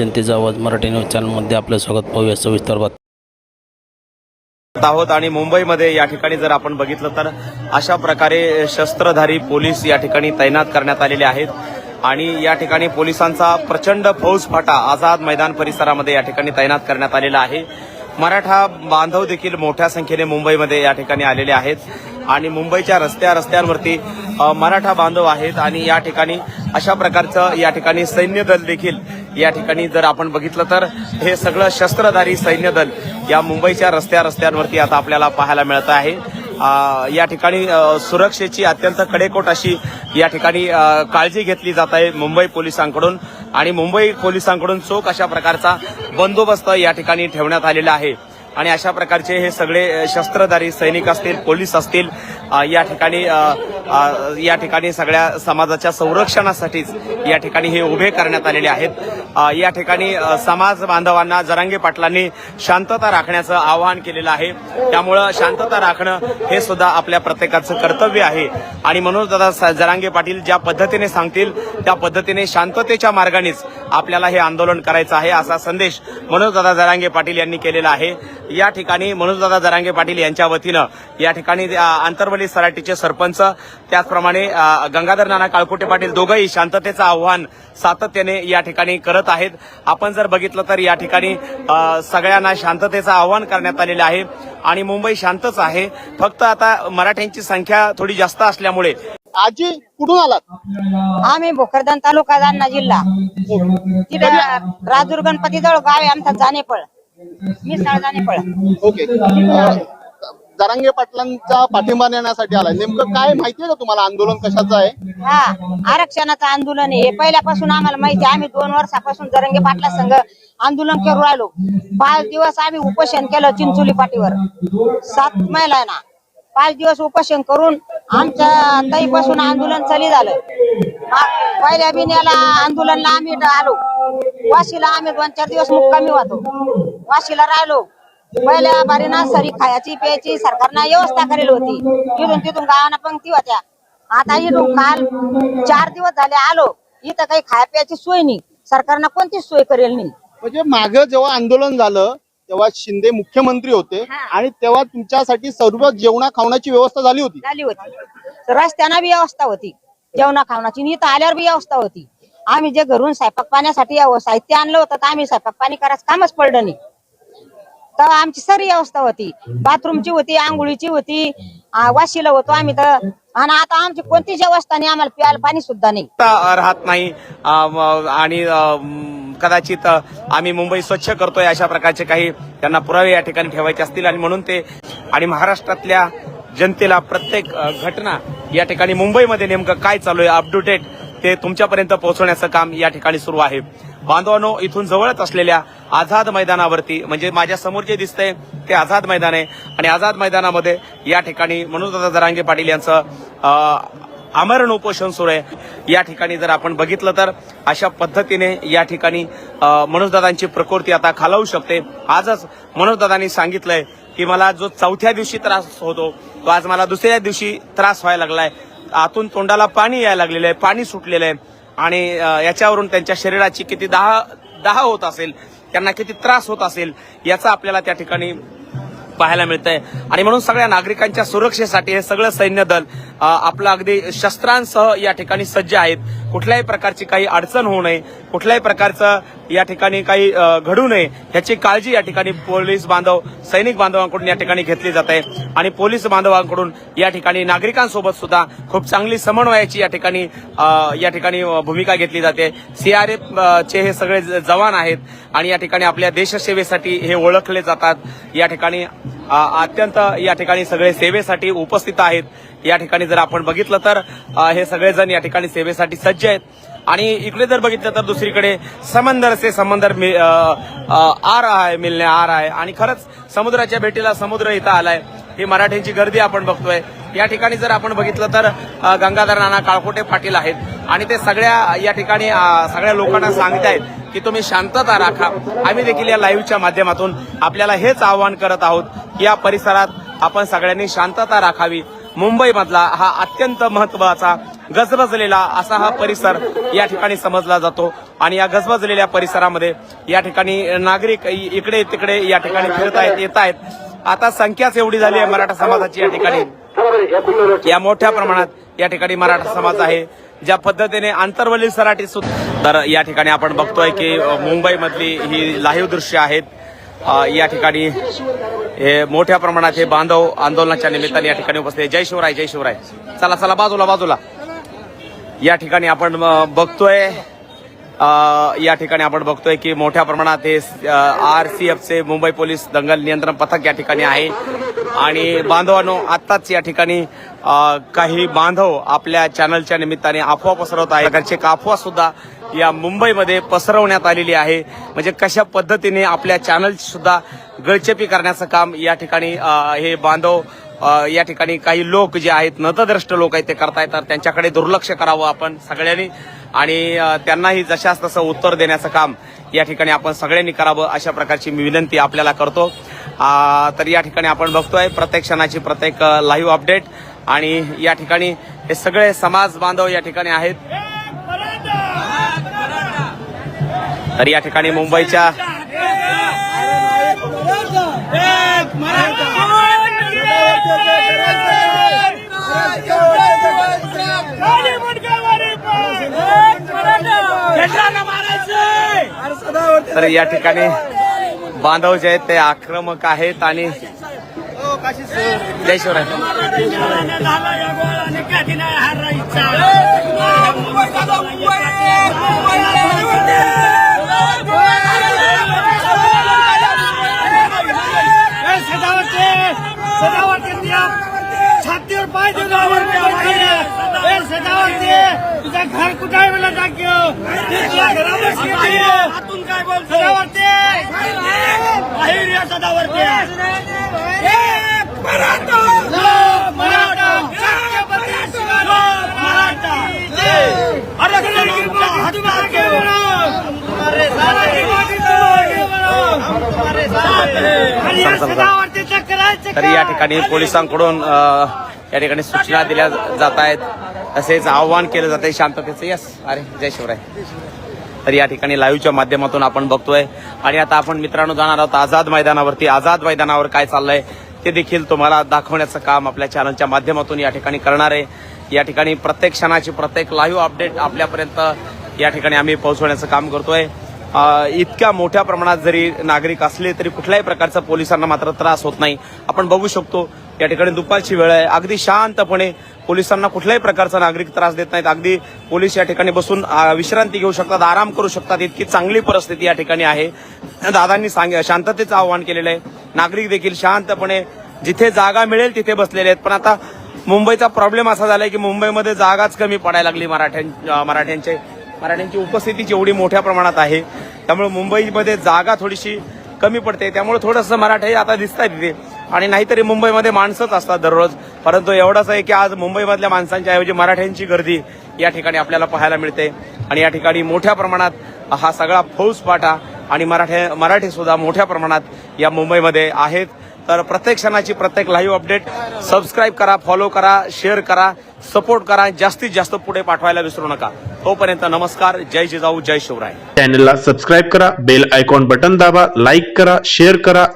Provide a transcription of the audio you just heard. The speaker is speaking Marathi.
जनतेचा आवाज मराठी न्यूज चॅनलमध्ये आपलं स्वागत पाहूया सविस्तर बात आहोत आणि मुंबईमध्ये या ठिकाणी जर आपण बघितलं तर अशा प्रकारे शस्त्रधारी पोलीस या ठिकाणी तैनात करण्यात आलेले आहेत. आणि या ठिकाणी पोलिसांचा प्रचंड फौजफाटा आझाद मैदान परिसरामध्ये या ठिकाणी तैनात करण्यात आलेला आहे. मराठा बांधव देखील मोठ्या संख्येने मुंबईमध्ये या ठिकाणी आलेले आहेत. आणि मुंबईच्या रस्त्या रस्त्यांवरती मराठा बांधव आहेत. आणि या ठिकाणी अशा प्रकारचं या ठिकाणी सैन्य दल देखील या ठिकाणी जर आपण बघितलं तर हे सगळं शस्त्रधारी सैन्य दल या मुंबईच्या रस्त्या रस्त्यांवरती आता आपल्याला पाहायला मिळत आहे. या ठिकाणी सुरक्षेची अत्यंत कडेकोट अशी या ठिकाणी काळजी घेतली जात आहे मुंबई पोलिसांकडून. आणि मुंबई पोलिसांकडून चोख अशा प्रकारचा बंदोबस्त या ठिकाणी ठेवण्यात आलेला आहे. आणि अशा प्रकारचे हे सगळे शस्त्रधारी सैनिक असतील पोलीस असतील या ठिकाणी या ठिकाणी सगळ्या समाजाच्या संरक्षणासाठीच या ठिकाणी हे उभे करण्यात आलेले आहेत. या ठिकाणी समाज बांधवांना जरांगे पाटलांनी शांतता राखण्याचं आवाहन केलेलं आहे. त्यामुळं शांतता राखणं हे सुद्धा आपल्या प्रत्येकाचं कर्तव्य आहे. आणि म्हणून दादा जरांगे पाटील ज्या पद्धतीने सांगतील त्या पद्धतीने शांततेच्या मार्गानेच आपल्याला हे आंदोलन करायचं आहे असा संदेश मनोजदादा जरांगे पाटील यांनी केलेला आहे. या ठिकाणी मनोजदादा जरांगे पाटील यांच्या वतीनं या ठिकाणी आंतरवली सराटीचे सरपंच त्याचप्रमाणे गंगाधर नाना काळकोटे पाटील दोघंही शांततेचं आव्हान सातत्याने या ठिकाणी करत आहेत. आपण जर बघितलं तर या ठिकाणी सगळ्यांना शांततेचं आव्हान करण्यात आलेलं आहे आणि मुंबई शांतच आहे. फक्त आता मराठ्यांची संख्या थोडी जास्त असल्यामुळे. आजी कुठून आलात? आम्ही भोकरदन तालुका जालना जिल्हा. तिथं राजूर गणपती जवळ गाव आहे आमचा जानेपळ. जानेपळ ओके. जरांगे पाटलांचा पाठिंबा देण्यासाठी आलाय. नेमकं काय माहितीये का तुम्हाला? आंदोलन कशाचं आहे? हा आरक्षणाचं आंदोलन आहे. हे पहिल्यापासून आम्हाला माहिती आहे. आम्ही दोन वर्षापासून जरंगे पाटला संघ आंदोलन करू राहिलो. पाच दिवस आम्ही उपोषण केलं चिंचोली पाटीवर. सात महिलांना पाच दिवस उपोषण करून आमच्या ताईपासून आंदोलन चाली झालं. पहिल्या बिन्याला आंदोलनला आम्ही आलो. वाशीला आम्ही दोन चार दिवस मुक्कामी होतो. वाशीला राहिलो. पहिल्या बारीना सरी खायची प्यायची सरकारनं व्यवस्था करेल होती. इथून तिथून गावाना पंक्ती होत्या. आता इथून काल चार दिवस झाले आलो. इथं काही खाया प्यायची सोय नाही. सरकारनं कोणतीच सोय करेल नाही. म्हणजे मागं जेव्हा आंदोलन झालं तेव्हा शिंदे मुख्यमंत्री होते हा. आणि तेव्हा तुमच्यासाठी सर्व जेवणा खावण्याची व्यवस्था झाली होती. झाली होती. रस्त्याना बी व्यवस्था होती. जेवणा खावणाची आणि इथं आल्यावर बी व्यवस्था होती. आम्ही जे घरून स्वयंपाक पाण्यासाठी यावं साहित्य आणलं होतं तर आम्ही स्वयंपाक पाणी करायचं कामच पडलं नाही. तर आमची सारी अवस्था होती. बाथरूमची होती आंघोळीची होती वाशीला होतो आम्ही तर. आणि आता आमची कोणतीच अवस्था नाही आम्हाला प्यायला पाणी सुद्धा नाही. राहत नाही. आणि कदाचित आम्ही मुंबई स्वच्छ करतोय अशा प्रकारचे काही त्यांना पुरावे या ठिकाणी ठेवायचे असतील आणि म्हणून ते आणि महाराष्ट्रातल्या जनतेला प्रत्येक घटना या ठिकाणी मुंबईमध्ये नेमकं काय चालू आहे अप ते तुमच्यापर्यंत पोहोचवण्याचं काम या ठिकाणी सुरू आहे. बांधवानो इथून जवळच असलेल्या आझाद मैदानावरती म्हणजे माझ्यासमोर जे दिसतंय ते आझाद मैदान आहे. आणि आझाद मैदानामध्ये या ठिकाणी मनोजदादा जरांगे पाटील यांचं आमरण उपोषण सुरू आहे. या ठिकाणी जर आपण बघितलं तर अशा पद्धतीने या ठिकाणी मनोजदादांची प्रकृती आता खालावू शकते. आजच मनोजदादांनी सांगितलंय की मला जो चौथ्या दिवशी त्रास होतो तो आज मला दुसऱ्या दिवशी त्रास व्हायला लागलाय. आतून तोंडाला पाणी यायला लागलेलं आहे पाणी सुटलेलं आहे. आणि याच्यावरून त्यांच्या शरीराची किती दहा दहा होत असेल त्यांना किती त्रास होत असेल याचा आपल्याला त्या ठिकाणी पाहायला मिळतंय. आणि म्हणून सगळ्या नागरिकांच्या सुरक्षेसाठी हे सगळं सैन्य दल आपलं अगदी शस्त्रांसह या ठिकाणी सज्ज आहेत. कुठल्याही प्रकारची काही अडचण होऊ नये. कुठल्याही प्रकारचं या ठिकाणी काही घडू नये याची काळजी या ठिकाणी पोलीस बांधव सैनिक बांधवांकडून या ठिकाणी घेतली जात. आहे आणि पोलीस बांधवांकडून या ठिकाणी नागरिकांसोबत सुद्धा खूप चांगली समन्वयाची या ठिकाणी या ठिकाणी भूमिका घेतली जाते. सीआरएफ चे हे सगळे ज- जवान आहेत आणि या ठिकाणी आपल्या देशसेवेसाठी हे ओळखले जातात. या ठिकाणी अत्यंत या ठिकाणी सगळे सेवेसाठी उपस्थित आहेत. या ठिकाणी जर आपण बघितलं तर हे सगळेजण या ठिकाणी सेवेसाठी सज्ज आहेत. आणि इकडे जर बघितलं तर दुसरीकडे समंदर से समंदर आर आहे मिलने आर आहे आणि खरंच समुद्राच्या भेटीला समुद्र इथं आलाय. ही मराठ्यांची गर्दी आपण बघतोय. या ठिकाणी जर आपण बघितलं तर गंगाधर नाना काळकोटे पाटील आहेत. आणि ते सगळ्या या ठिकाणी सगळ्या लोकांना सांगतायत की तुम्ही शांतता राखा. आम्ही देखील या लाईव्हच्या माध्यमातून आपल्याला हेच आवाहन करत आहोत या परिसरात आपण सगळ्यांनी शांतता राखावी. मुंबईमधला हा अत्यंत महत्त्वाचा गजबजलेला असा हा परिसर या ठिकाणी समजला जातो. आणि या गजबजलेल्या परिसरामध्ये या ठिकाणी नागरिक इकडे तिकडे या ठिकाणी फिरत आहेत येत आहेत आता संख्याच एवढी झाली आहे मराठा समाजाची या ठिकाणी. या मोठ्या प्रमाणात या ठिकाणी मराठा समाज आहे. ज्या पद्धतीने आंतरवलील सराटी सुद्धा तर या ठिकाणी आपण बघतोय की मुंबईमधली ही लाईव्ह दृश्य आहेत. या ठिकाणी हे मोठ्या प्रमाणात हे बांधव आंदोलनाच्या निमित्ताने या ठिकाणी उपस्थित आहे. जय शिवराय जय शिवराय. चला चला बाजूला बाजूला. या ठिकाणी आपण बघतोय या ठिकाणी आपण बघतोय की मोठ्या प्रमाणात हे आर सी एफचे मुंबई पोलीस दंगल नियंत्रण पथक या ठिकाणी आहे. आणि बांधवांनो आत्ताच या ठिकाणी काही बांधव आपल्या चॅनलच्या निमित्ताने अफवा पसरवत आहे घरचे एक अफवा सुद्धा या मुंबईमध्ये पसरवण्यात आलेली आहे. म्हणजे कशा पद्धतीने आपल्या चॅनल सुद्धा गळचेपी करण्याचं काम या ठिकाणी हे बांधव या ठिकाणी काही लोक जे आहेत नतद्रष्ट लोक आहेत ते करतायत. तर त्यांच्याकडे दुर्लक्ष करावं आपण सगळ्यांनी आणि त्यांनाही जशास तसं उत्तर देण्याचं काम या ठिकाणी आपण सगळ्यांनी करावं अशा प्रकारची मी विनंती आपल्याला करतो. तर या ठिकाणी आपण बघतोय प्रत्येक क्षणाची प्रत्येक लाईव्ह अपडेट आणि या ठिकाणी हे सगळे समाज बांधव या ठिकाणी आहेत. तर या ठिकाणी मुंबईच्या तर या ठिकाणी बांधव जे आहेत ते आक्रमक आहेत आणि जय शिवराय छातीवर पाय तुझं घर कुठे आहे मला दाखव काय बोल सदावरते बाहेर या सदावरते. तर? ठिकाणी पोलिसांकडून या ठिकाणी सूचना दिल्या जात आहेत. तसेच आव्हान केलं जाते आहे शांततेचं. यस अरे जय शिवराय. तर या ठिकाणी लाईव्हच्या माध्यमातून आपण बघतोय. आणि आता आपण मित्रांनो जाणार आहोत आझाद मैदानावरती. आझाद मैदानावर काय चाललंय ते देखील तुम्हाला दाखवण्याचं काम आपल्या चॅनलच्या माध्यमातून या ठिकाणी करणार आहे. या ठिकाणी प्रत्येक क्षणाची प्रत्येक लाईव्ह अपडेट आपल्यापर्यंत या ठिकाणी आम्ही पोहोचवण्याचं काम करतोय. इतक्या मोठ्या प्रमाणात जरी नागरिक असले तरी कुठल्याही प्रकारचा पोलिसांना मात्र त्रास होत नाही. आपण बघू शकतो या ठिकाणी दुपारची वेळ आहे. अगदी शांतपणे पोलिसांना कुठल्याही प्रकारचा नागरिक त्रास देत नाहीत. अगदी पोलीस या ठिकाणी बसून विश्रांती घेऊ शकतात आराम करू शकतात. इतकी चांगली परिस्थिती या ठिकाणी आहे. दादांनी सांग शांततेचं आवाहन केलेलं आहे. नागरिक देखील शांतपणे जिथे जागा मिळेल तिथे बसलेले आहेत. पण आता मुंबईचा प्रॉब्लेम असा झालाय की मुंबईमध्ये जागाच कमी पडायला लागली मराठ्यां मराठ्यांचे मराठ्यांची उपस्थिती जेवढी मोठ्या प्रमाणात आहे त्यामुळे मुंबईमध्ये जागा थोडीशी कमी पडते. त्यामुळे थोडंसं मराठे आता दिसत आहे तिथे. आणि नाहीतरी मुंबईमध्ये माणसंच असतात दररोज. परंतु एवढंच आहे की आज मुंबईमधल्या माणसांच्या ऐवजी मराठ्यांची गर्दी या ठिकाणी आपल्याला पाहायला मिळते. आणि या ठिकाणी मोठ्या प्रमाणात हा सगळा फौजपाटा आणि मराठे मराठी सुद्धा मोठ्या प्रमाणात या मुंबईमध्ये आहेत. तर प्रत्येक क्षणाची प्रत्येक लाईव्ह अपडेट सबस्क्राईब करा फॉलो करा शेअर करा सपोर्ट करा. जास्तीत जास्त पुढे पाठवायला विसरू नका. तोपर्यंत नमस्कार. जय जिजाऊ जय शिवराय. चॅनलला सबस्क्राईब करा बेल आयकॉन बटन दाबा लाईक करा शेअर करा.